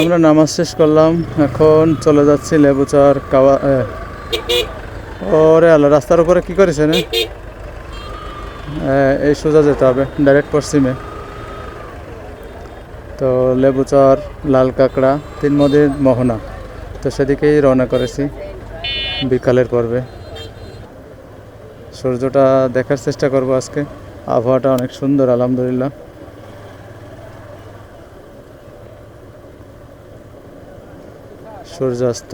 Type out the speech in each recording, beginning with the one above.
আমরা নামাজ শেষ করলাম। এখন চলে যাচ্ছি লেবুচর কাওয়া ওরে আল্লাহ, রাস্তার উপরে কি করেছে এই সোজা যেতে হবে ডাইরেক্ট পশ্চিমে। তো লেবুচর, লাল কাঁকড়া, তিন নদীর মোহনা। তো সেদিকেই রওনা করেছি বিকালের পর্বে। সূর্যটা দেখার চেষ্টা করব আজকে। আবহাওয়াটা অনেক সুন্দর, আলহামদুলিল্লাহ। সূর্যাস্ত।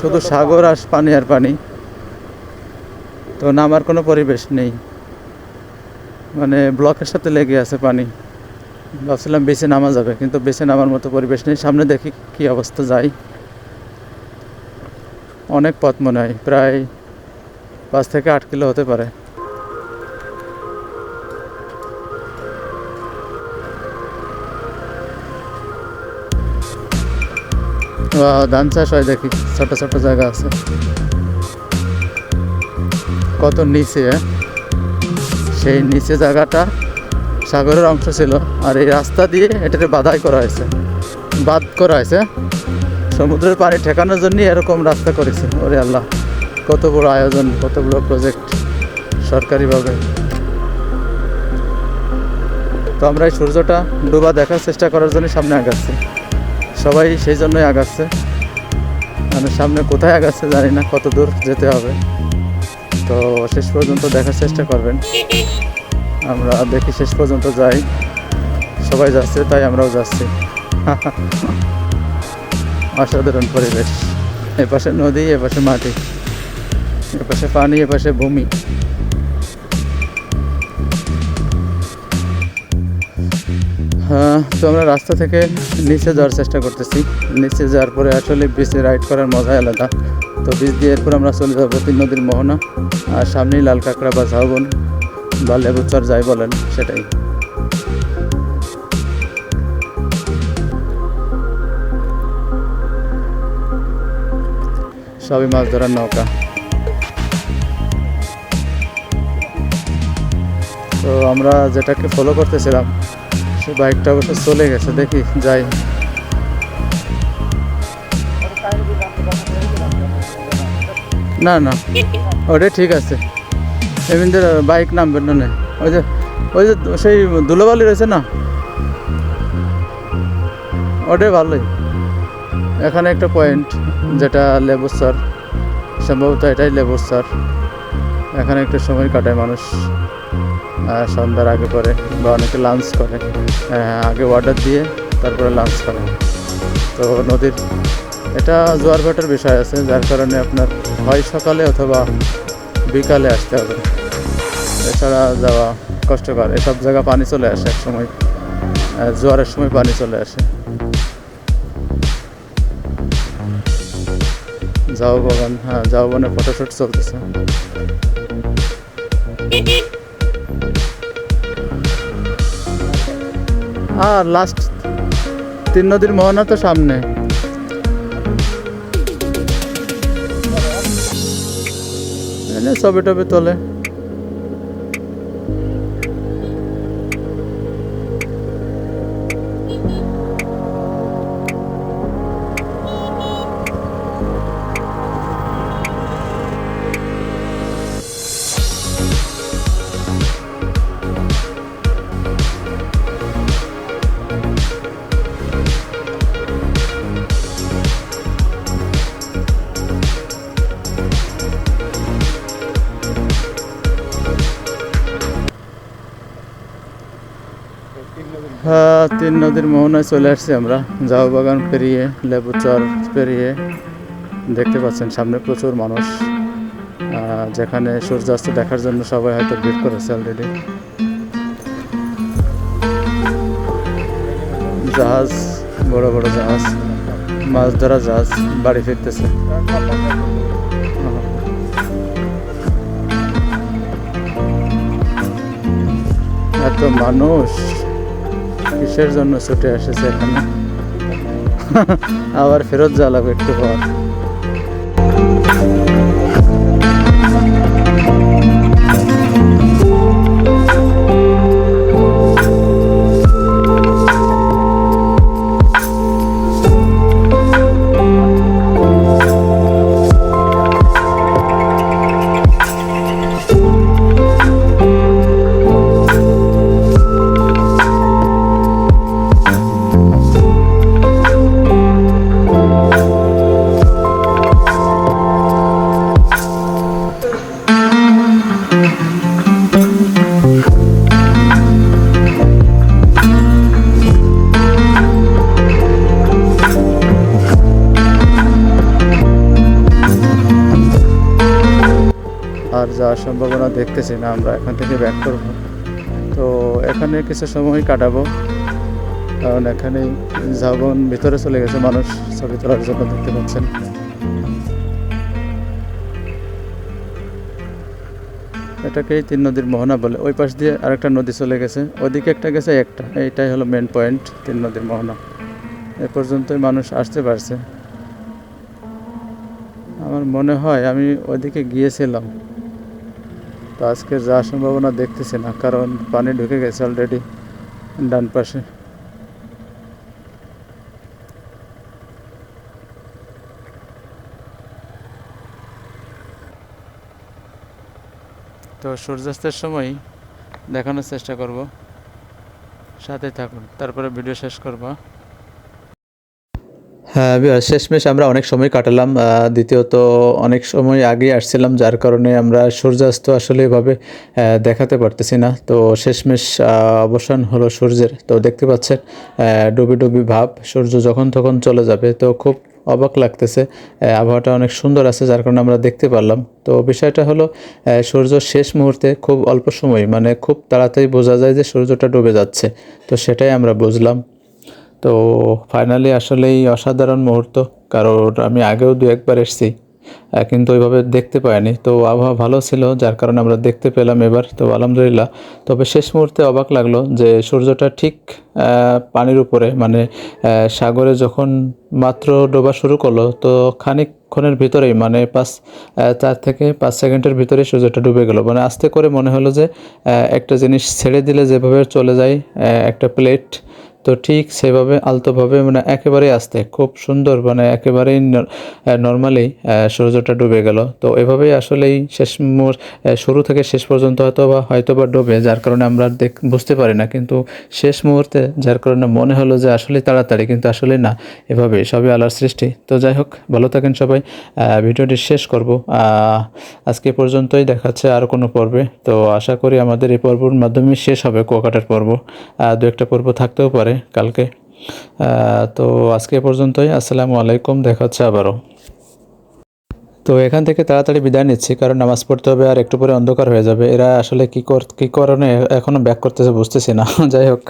শুধু সাগর আর পানি আর পানি। তো নামার কোনো পরিবেশ নেই। মানে ব্লকের সাথে লেগে আছে পানি। ভাবছিলাম বেছে নামা যাবে, কিন্তু বেছে নামার মতো পরিবেশ নেই। সামনে দেখি কি অবস্থা যায়। অনেক পথ মনে হয়। প্রায় পাঁচ থেকে আট কিলো হতে পারে। ধান চাষ হয় দেখি, ছোট ছোট জায়গা আছে। কত নিচে হ্যাঁ? সেই নিচে জায়গাটা সাগরের অংশ ছিল, আর এই রাস্তা দিয়ে এটাকে বাধাই করা হয়েছে। বাদ করা হয়েছে সমুদ্রের পানি ঠেকানোর জন্য এরকম রাস্তা করেছে, ওরে আল্লাহ। কত বড় আয়োজন কত বড় প্রজেক্ট সরকারিভাবে। তো আমরা এই সূর্যটা ডুবা দেখার চেষ্টা করার জন্য সামনে আগাচ্ছি। সবাই সেই জন্যই আগাচ্ছে। মানে সামনে কোথায় আগাচ্ছে জানি না, কত দূর যেতে হবে। তো শেষ পর্যন্ত দেখার চেষ্টা করবেন। আমরা দেখি শেষ পর্যন্ত যাই। সবাই যাচ্ছে, তাই আমরাও যাচ্ছি। অসাধারণ পরিবেশ। এপাশে নদী, এপাশে মাটি। এপাশে পানি, এপাশে ভূমি। হ্যাঁ তো আমরা রাস্তা থেকে নিচে যাওয়ার চেষ্টা করতেছি। নিচে যাওয়ার পরে আসলে বিচে রাইড করার মজাই আলাদা। তো বিচ দিয়ে এরপর আমরা চলে যাব তিন নদীর মোহনা, আর সামনেই লাল কাঁকড়া বা ঝাউবন বা লেবুচর যাই বলেন, সেটাই। সবই মাছ ধরার নৌকা। তো আমরা যেটাকে ফলো করতেছিলাম সে বাইকটা অবশ্য চলে গেছে, দেখি, যাই। না না ওটাই ঠিক আছে। এমনিদের বাইক নামবেন না। ওই যে ওই যে সেই ধুলোবালি রয়েছে না? ওটাই ভালোই। এখানে একটা পয়েন্ট যেটা লেবুর স্যার সম্ভবত এটাই লেবুর স্যার এখানে একটু সময় কাটায় মানুষ। সন্ধ্যার আগে পরে বা অনেকে লাঞ্চ করে। আগে অর্ডার দিয়ে তারপরে লাঞ্চ করে। তো নদীর, এটা জোয়ার ভাটার বিষয় আছে, যার কারণে আপনার হয় সকালে অথবা বিকালে আসতে হবে। এছাড়া যাওয়া কষ্টকর, এসব জায়গা পানি চলে আসে এক সময় জোয়ারের সময় পানি চলে আসে। যাও বাগান হ্যাঁ যাও বনে ফটোশ্যুট চলতেছে। আর লাস্ট তিন নদীর মোহনা তো সামনে। ছবি টবি তোলে। তিন নদীর মোহনায় চলে আসছি আমরা। জাউ বাগান পেরিয়ে, লেবু চর পেরিয়ে দেখতে পাচ্ছেন সামনে প্রচুর মানুষ। যেখানে সূর্যাস্ত দেখার জন্য সবাই হয়তো ভিড় করেছে অলরেডি জাহাজ, বড় বড় জাহাজ, মাছ ধরা জাহাজ, বাড়ি ফিরতেছে। এত মানুষ। কিসের জন্য ছুটে এসেছে এখানে আবার ফেরত যাওয়া লাগবে একটু পর। আর যাওয়ার সম্ভাবনা দেখতেছি না, আমরা এখান থেকে ব্যাক করব। তো এখানে কিছু সময় কাটাবো, কারণ এখানে ঝাবন ভিতরে চলে গেছে, মানুষ ছবি তোলার জন্য দেখতে পাচ্ছেন। এটাকেই তিন নদীর মোহনা বলে, ওই পাশ দিয়ে আরেকটা নদী চলে গেছে, ওদিকে একটা গেছে, একটা। এইটাই হলো মেন পয়েন্ট তিন নদীর মোহনা। এ পর্যন্তই মানুষ আসতে পারছে। আমার মনে হয় আমি ওইদিকে গিয়েছিলাম। তো আজকে যাওয়ার সম্ভাবনা দেখতেছি না, কারণ পানি ঢুকে গেছে অলরেডি ডান পাশে। তো সূর্যাস্তের সময় দেখানোর চেষ্টা করব। সাথে থাকুন, তারপরে ভিডিও শেষ করব। শেষমেশ আমরা অনেক সময় কাটালাম দ্বিতীয়ত অনেক সময় আগে আসছিলাম, যার কারণে আমরা সূর্যাস্ত আসলে এভাবে দেখাতে পারতেছি না। তো শেষমেশ অবসান হলো সূর্যের। তো দেখতে পাচ্ছেন ডুবি ডুবি ভাব, সূর্য যখন তখন চলে যাবে। তো খুব অবাক লাগতেছে আবহাওয়াটা অনেক সুন্দর আছে, যার কারণে আমরা দেখতে পারলাম। তো বিষয়টা হলো সূর্য শেষ মুহূর্তে খুব অল্প সময় মানে খুব তাড়াতাড়ি বোঝা যায় যে সূর্যটা ডুবে যাচ্ছে। তো সেটাই আমরা বুঝলাম। তো ফাইনালি আসলেই অসাধারণ মুহূর্ত, কারণ আমি আগেও দু একবার এসেছি কিন্তু ওইভাবে দেখতে পাইনি। তো আবহাওয়া ভালো ছিল, যার কারণে আমরা দেখতে পেলাম এবার, তো আলহামদুলিল্লাহ। তবে শেষ মুহূর্তে অবাক লাগল যে সূর্যটা ঠিক পানির উপরে মানে সাগরে যখন মাত্র ডোবা শুরু করল, তো খানিকক্ষণের ভিতরেই মানে পাঁচ চার থেকে পাঁচ সেকেন্ডের ভিতরে সূর্যটা ডুবে গেল। মানে আস্তে করে মনে হলো যে একটা জিনিস ছেড়ে দিলে যেভাবে চলে যায় একটা প্লেট তো ঠিক সেভাবে আলতোভাবে মানে একেবারেই আসতে, খুব সুন্দর মানে একেবারেই নর্মালি সূর্যটা ডুবে গেল। তো এভাবেই আসলেই শেষ শুরু থেকে শেষ পর্যন্ত হয়তো বা হয়তো বা ডুবে, যার কারণে আমরা দেখ, বুঝতে পারি না। কিন্তু শেষ মুহূর্তে যার কারণে মনে হলো যে আসলে তাড়াতাড়ি, কিন্তু আসলে না এভাবে সবই আলার সৃষ্টি। তো যাই হোক, ভালো থাকেন সবাই। ভিডিওটি শেষ করব। আজকে পর্যন্তই দেখাচ্ছে আর কোনো পর্বে। তো আশা করি আমাদের এই পর্বর মাধ্যমে শেষ হবে কুয়াকাটার পর্ব। দু একটা পর্ব থাকতেও পারে। কালকে। তো আজকে পর্যন্তই। আসসালামু আলাইকুম। দেখা হচ্ছে আবারও। তো এখান থেকে তাড়াতাড়ি বিদায় নিচ্ছি, কারণ নামাজ পড়তে হবে আর একটু পরে অন্ধকার হয়ে যাবে। এরা আসলে কী কর, কী কারণে এখনও ব্যাক করতেছে বুঝতেছি না। যাই হোক।